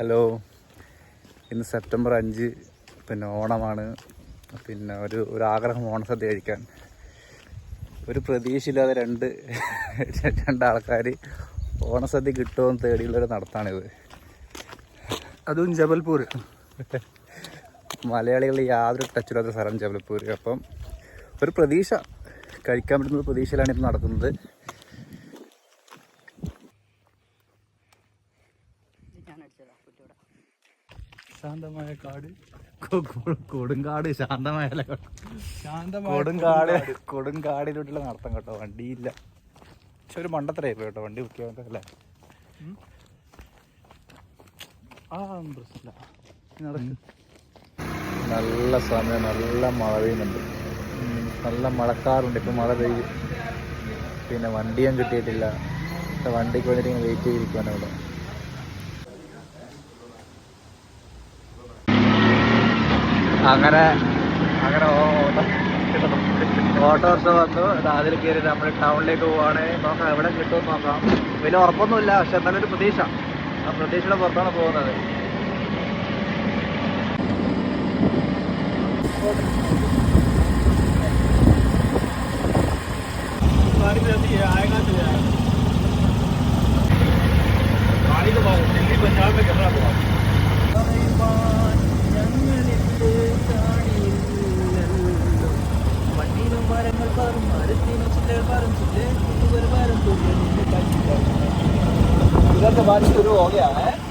Hello. ഇന്ന് September അഞ്ച്. പിന്നെ ഓണമാണ്. പിന്നെ ഒരു ഒരു ആഗ്രഹം ഓണസദ്യ കഴിക്കാൻ ഒരു പ്രതീക്ഷയില്ലാതെ രണ്ട് രണ്ടാൾക്കാർ ഓണസദ്യ കിട്ടുമെന്ന് തേടിയുള്ളൊരു നടത്താണിത്. അതും ജബൽപൂർ മലയാളികളിൽ യാതൊരു ടച്ചില്ലാത്ത സ്ഥലം ജബൽപൂർ അപ്പം ഒരു പ്രതീക്ഷ കഴിക്കാൻ പറ്റുന്ന പ്രതീക്ഷയിലാണ് ഇത് നടക്കുന്നത് ശാന്തമായ കാട്. കൊടുങ്കാട് ശാന്തമായ കൊടുങ്കാട് കൊടുങ്കാടിലോട്ടുള്ള നടത്തം കേട്ടോ. വണ്ടിയില്ല. പക്ഷെ ഒരു മണ്ടത്തരായി പോയി കേട്ടോ വണ്ടി ബുക്ക് ചെയ്യാൻ അല്ലേ ആ പ്രശ്നമില്ല. നടക്കും. നല്ല സമയം നല്ല മഴ പെയ്യുന്നുണ്ട് നല്ല മഴക്കാറുണ്ട്. ഇപ്പം മഴ പെയ്യും പിന്നെ വണ്ടിയും കിട്ടിയിട്ടില്ല. വണ്ടിക്ക് വേണ്ടിയിട്ട് ഇങ്ങനെ വെയിറ്റ് ചെയ്തിരിക്കുകയാണ് ഇവിടെ. അങ്ങനെ അങ്ങനെ ഓട്ടോ. ഓട്ടോറിക്ഷ വന്നു. അതിൽ കയറി നമ്മൾ ടൗണിലേക്ക് പോവാണ്. നോക്കാം എവിടെ കിട്ടുമെന്ന് നോക്കാം. വലിയ ഉറപ്പൊന്നുമില്ല. പക്ഷെ എന്നാലും ഒരു പ്രതീക്ഷ. ആ പ്രതീക്ഷയുടെ പുറത്താണ് പോകുന്നത്. ഇതൊക്കെ शुरू हो गया अभी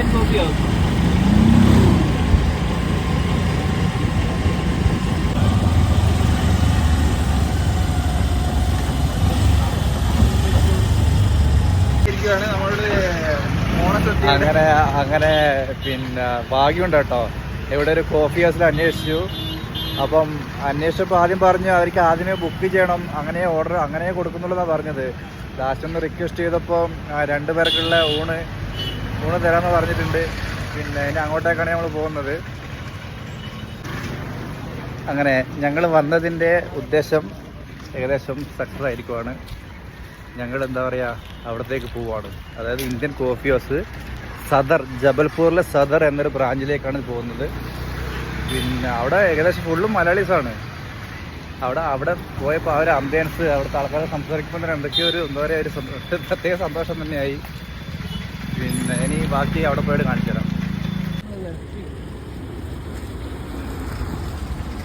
സമയം നോക്കിയാവും അങ്ങനെ അങ്ങനെ പിന്നെ ഭാഗ്യമുണ്ട് കേട്ടോ. ഇവിടെ ഒരു കോഫി ഹൗസിൽ അന്വേഷിച്ചു. അപ്പം അന്വേഷിച്ചപ്പോൾ ആദ്യം പറഞ്ഞു അവർക്ക് ആദ്യമേ ബുക്ക് ചെയ്യണം അങ്ങനെ ഓർഡർ അങ്ങനെ കൊടുക്കുന്നുള്ളതാണ് പറഞ്ഞത്. ലാസ്റ്റ് ഒന്ന് റിക്വസ്റ്റ് ചെയ്തപ്പോൾ രണ്ട് പേർക്കുള്ള ഊണ് ഊണ് തരാമെന്ന് പറഞ്ഞിട്ടുണ്ട്. പിന്നെ ഇനി അങ്ങോട്ടേക്കാണ് നമ്മൾ പോകുന്നത്. അങ്ങനെ ഞങ്ങൾ വന്നതിന്റെ ഉദ്ദേശം ഏകദേശം സക്സസ് ആയിരിക്കുവാണ്. ഞങ്ങൾ എന്താ പറയുക അവിടത്തേക്ക് പോവാണ്. അതായത് ഇന്ത്യൻ കോഫി ഹൗസ് സദർ ജബൽപൂരിലെ സദർ എന്നൊരു ബ്രാഞ്ചിലേക്കാണ് പോകുന്നത്. പിന്നെ അവിടെ ഏകദേശം ഫുള്ളും മലയാളീസാണ് അവിടെ അവിടെ പോയപ്പോൾ ആ ഒരു അംബിയൻസ് അവിടുത്തെ ആൾക്കാരെ സംസാരിക്കുമ്പോൾ തന്നെ എന്തൊക്കെയോ ഒരു എന്താ പറയുക ഒരു പ്രത്യേക സന്തോഷം തന്നെയായി. ഇനി ബാക്കി അവിടെ പോയിട്ട് കാണിച്ചു തരാം.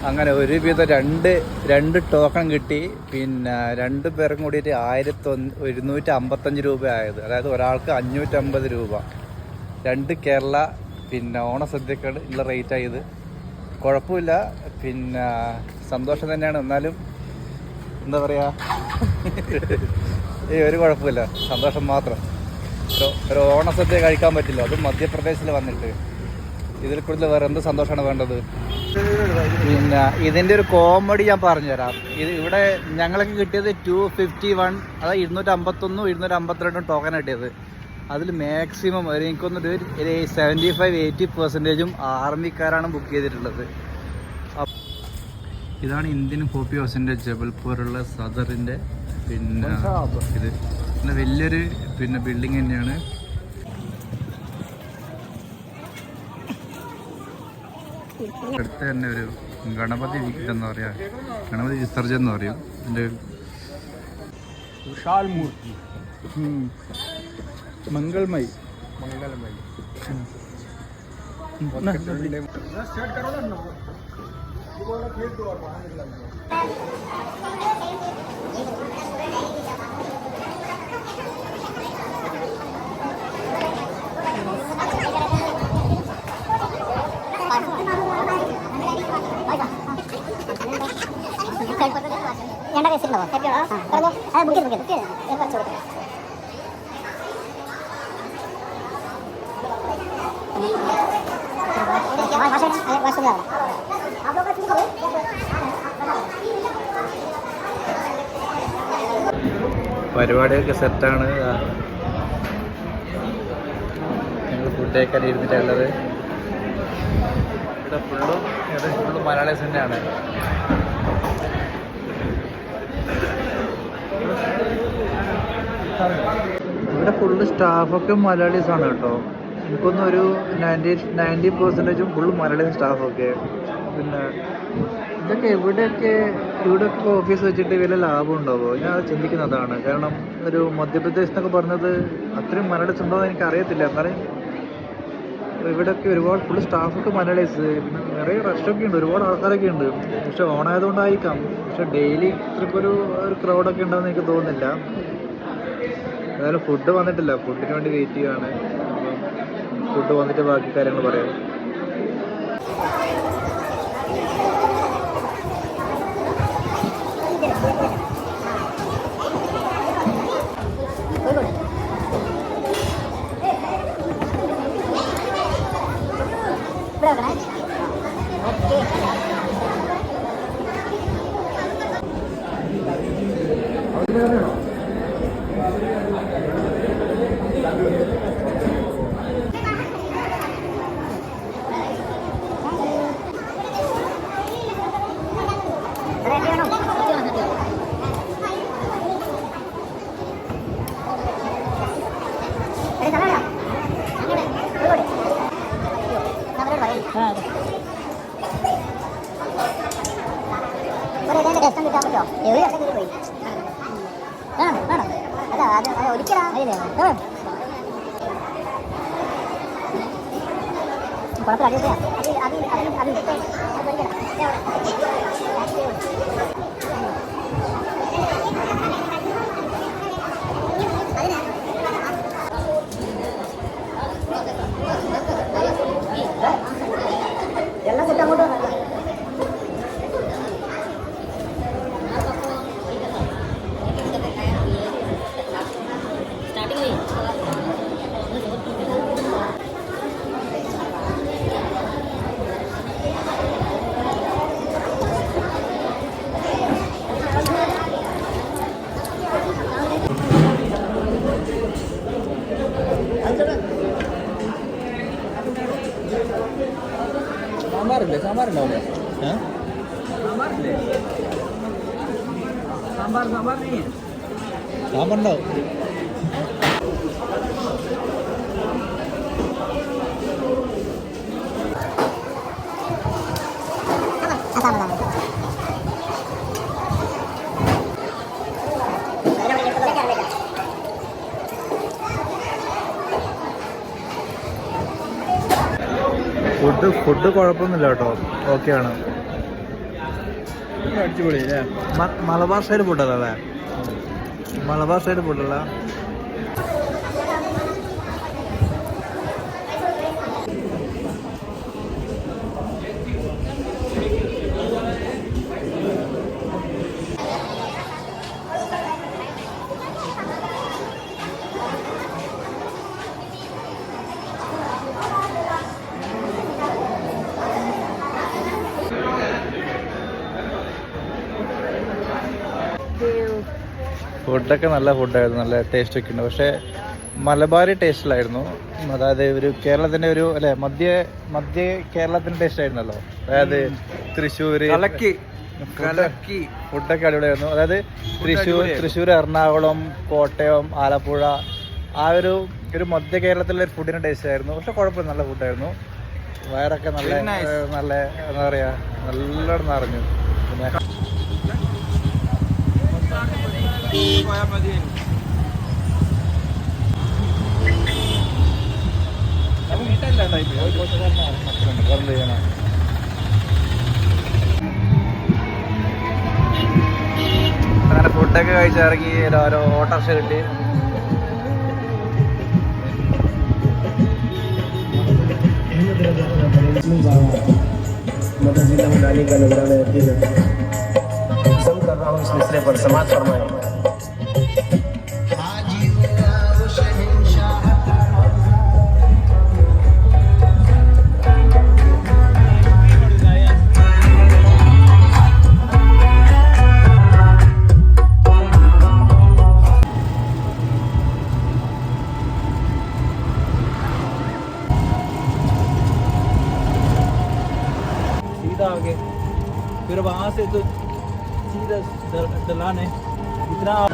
അങ്ങനെ ഒരുവിധം രണ്ട് രണ്ട് ടോക്കൺ കിട്ടി. പിന്നെ രണ്ട് പേർക്കും കൂടിയിട്ട് ആയിരത്തി ഒന്ന് ഒരുന്നൂറ്റി അമ്പത്തഞ്ച് രൂപ ആയത്. അതായത് ഒരാൾക്ക് അഞ്ഞൂറ്റമ്പത് രൂപ. രണ്ട് കേരള പിന്നെ ഓണസദ്യക്കാണ് ഉള്ള റേറ്റ് ആയത്. കുഴപ്പമില്ല. പിന്നെ സന്തോഷം തന്നെയാണ്. എന്നാലും എന്താ പറയുക ഈ ഒരു കുഴപ്പമില്ല. സന്തോഷം മാത്രം. ഒരു ഓണസദ്യ കഴിക്കാൻ പറ്റില്ല. അത് മധ്യപ്രദേശിൽ വന്നിട്ട്. ഇതിൽ കൂടുതൽ വേറെ എന്ത് സന്തോഷമാണ് വേണ്ടത്? പിന്നെ ഇതിന്റെ ഒരു കോമഡി ഞാൻ പറഞ്ഞുതരാം. ഇത് ഇവിടെ ഞങ്ങൾക്ക് കിട്ടിയത് ടു ഫിഫ്റ്റി വൺ അതായത് ഇരുന്നൂറ്റി അമ്പത്തൊന്നും ഇരുന്നൂറ്റി അമ്പത്തിരണ്ടും ടോക്കൺ കിട്ടിയത്. അതിൽ മാക്സിമം ഒരു എനിക്കൊന്നൊരു ഒരു സെവന്റി ഫൈവ് എയ്റ്റി പെർസെന്റേജും ആർമിക്കാരാണ് ബുക്ക് ചെയ്തിട്ടുള്ളത്. ഇതാണ് ഇന്ത്യൻ കോപ്പി ഹൗസിന്റെ ജബൽപൂരുള്ള സദറിന്റെ പിന്നെ ഇത്. പിന്നെ വലിയൊരു പിന്നെ ബിൽഡിങ് തന്നെയാണ്. അടുത്ത് തന്നെ ഒരു ഗണപതി എന്ന് പറയാ. ഗണപതി വിസർജനം എന്ന് പറയും. എന്റെ വിശാൽ മൂർത്തി മംഗൾമയി. മംഗൾമയി. സ്റ്റാർട്ട് ഞണ്ട കേസിട്ടുണ്ടോ പറഞ്ഞോ. അത് ബുക്ക് ചെയ്ത് ബുക്ക് ചെയ്ത്. ഞാൻ കുറച്ച് കൊടുക്കാം. പരിപാടിയൊക്കെ സെറ്റാണ് ഞങ്ങൾ ഫുഡ് കഴിക്കാൻ ഇരുന്നിട്ടുള്ളത് ഇവിടെ ഫുള്ളും ഏകദേശം ഫുള്ളും മലയാളീസ് തന്നെയാണ്. ഇവിടെ ഫുള്ള് സ്റ്റാഫൊക്കെ മലയാളീസ് ആണ് കേട്ടോ. എനിക്കൊന്നും ഒരു നയന്റി നയന്റി പെർസെന്റേജും ഫുള്ള് മലയാളി സ്റ്റാഫൊക്കെ പിന്നെ ഇതൊക്കെ എവിടെയൊക്കെ ഇവിടെയൊക്കെ ഓഫീസ് വെച്ചിട്ട് വലിയ ലാഭം ഉണ്ടാവുമോ ഞാൻ അത് ചിന്തിക്കുന്നതാണ്. കാരണം ഒരു മധ്യപ്രദേശ് എന്നൊക്കെ പറഞ്ഞത് അത്രയും മലയാളീസ് ഉണ്ടോ എന്ന് എനിക്ക് അറിയത്തില്ല എന്നാലും ഇവിടെയൊക്കെ ഒരുപാട് ഫുൾ സ്റ്റാഫൊക്കെ മലയാളീസ്. പിന്നെ നിറയെ റഷൊക്കെ ഉണ്ട്. ഒരുപാട് ആൾക്കാരൊക്കെ ഉണ്ട്. പക്ഷെ ഓണായതുകൊണ്ടായിരിക്കാം. പക്ഷെ ഡെയിലി ഇത്രയ്ക്ക് ഒരു ഒരു ക്രൗഡൊക്കെ ഉണ്ടാവുമെന്ന് എനിക്ക് തോന്നുന്നില്ല. ഏതായാലും ഫുഡ് വന്നിട്ടില്ല. ഫുഡിന് വേണ്ടി വെയിറ്റ് ചെയ്യുകയാണ് ഫുഡ് വന്നിട്ട് ബാക്കി കാര്യങ്ങൾ പറയാം. അവിടെ ഓക്കെ अभी अभी अभी अभी സാമ്പാറില്ലേ സാമ്പാറുണ്ടാവില്ലേ സാമ്പാറുണ്ടാവും Food food കുഴപ്പമൊന്നുമില്ല കേട്ടോ. ഓക്കെയാണ് മലബാർ സൈഡ് ഫുഡല്ലേ മലബാർ സൈഡ് ഫുഡല്ല ഫുഡൊക്കെ നല്ല ഫുഡായിരുന്നു നല്ല ടേസ്റ്റ് ഒക്കെ ഉണ്ട്. പക്ഷേ മലബാരി ടേസ്റ്റിലായിരുന്നു അതായത് ഒരു കേരളത്തിന്റെ ഒരു അല്ലെ മധ്യ മധ്യ കേരളത്തിന്റെ ടേസ്റ്റ് ആയിരുന്നല്ലോ. അതായത് തൃശ്ശൂര് കലക്കി ഫുഡൊക്കെ അടിപൊളിയായിരുന്നു. അതായത് തൃശ്ശൂർ. തൃശ്ശൂർ എറണാകുളം കോട്ടയം ആലപ്പുഴ ആ ഒരു ഒരു മധ്യ കേരളത്തിലെ ഒരു ഫുഡിന്റെ ടേസ്റ്റ് ആയിരുന്നു. പക്ഷെ കുഴപ്പമില്ല നല്ല ഫുഡായിരുന്നു വയറൊക്കെ നല്ല നല്ല എന്താ പറയാ നല്ലോണം നിറഞ്ഞു. പിന്നെ പോയാൽ മതിയായിരുന്നു എന്ത് ചെയ്യണം അങ്ങനെ ഫുഡൊക്കെ കഴിച്ചിറങ്ങി ഓരോ ഓട്ടോറിക്ഷ കിട്ടി मदद जिला में डाली का नजराना यकीन है पसंद कर रहा हूँ इस मिसरे पर समाज फरमाए હા ને. કૂતરા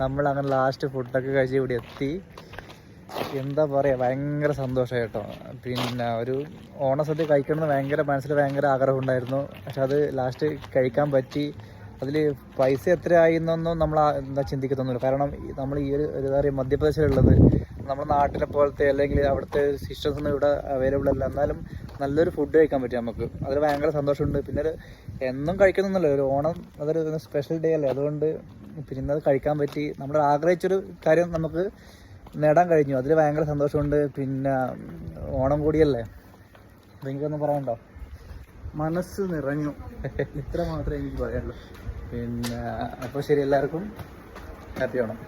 നമ്മൾ അങ്ങനെ ലാസ്റ്റ് ഫുഡൊക്കെ കഴിച്ച് ഇവിടെ എത്തി. എന്താ പറയുക ഭയങ്കര സന്തോഷം കേട്ടോ. പിന്നെ ഒരു ഓണസദ്യ കഴിക്കണമെന്ന് ഭയങ്കര മനസ്സിൽ ഭയങ്കര ആഗ്രഹം ഉണ്ടായിരുന്നു. പക്ഷെ അത് ലാസ്റ്റ് കഴിക്കാൻ പറ്റി. അതിൽ പൈസ എത്ര ആയിരുന്നൊന്നും നമ്മൾ എന്താ ചിന്തിക്കത്തൊന്നുമില്ല. കാരണം നമ്മൾ ഈ ഒരു എന്താ പറയുക മധ്യപ്രദേശിലുള്ളത്. നമ്മുടെ നാട്ടിലെ പോലത്തെ അല്ലെങ്കിൽ അവിടുത്തെ സിസ്റ്റംസ് ഒന്നും ഇവിടെ അവൈലബിൾ അല്ല. എന്നാലും നല്ലൊരു ഫുഡ് കഴിക്കാൻ പറ്റും നമുക്ക്. അതിൽ ഭയങ്കര സന്തോഷമുണ്ട്. പിന്നെ ഒരു എന്നും കഴിക്കുന്നല്ലോ ഒരു ഓണം അതൊരു സ്പെഷ്യൽ ഡേ അല്ലേ? അതുകൊണ്ട് പിന്നെ അത് കഴിക്കാൻ പറ്റി. നമ്മൾ ആഗ്രഹിച്ചൊരു കാര്യം നമുക്ക് നേടാൻ കഴിഞ്ഞു. അതിൽ ഭയങ്കര സന്തോഷമുണ്ട്. പിന്നെ ഓണം കൂടിയല്ലേ? എനിക്കൊന്നും പറയണ്ടോ മനസ്സ് നിറഞ്ഞു. ഇത്ര മാത്രമേ എനിക്ക് പറയാനുള്ളൂ. പിന്നെ അപ്പോൾ ശരി എല്ലാവർക്കും ഹാപ്പി ഓണം.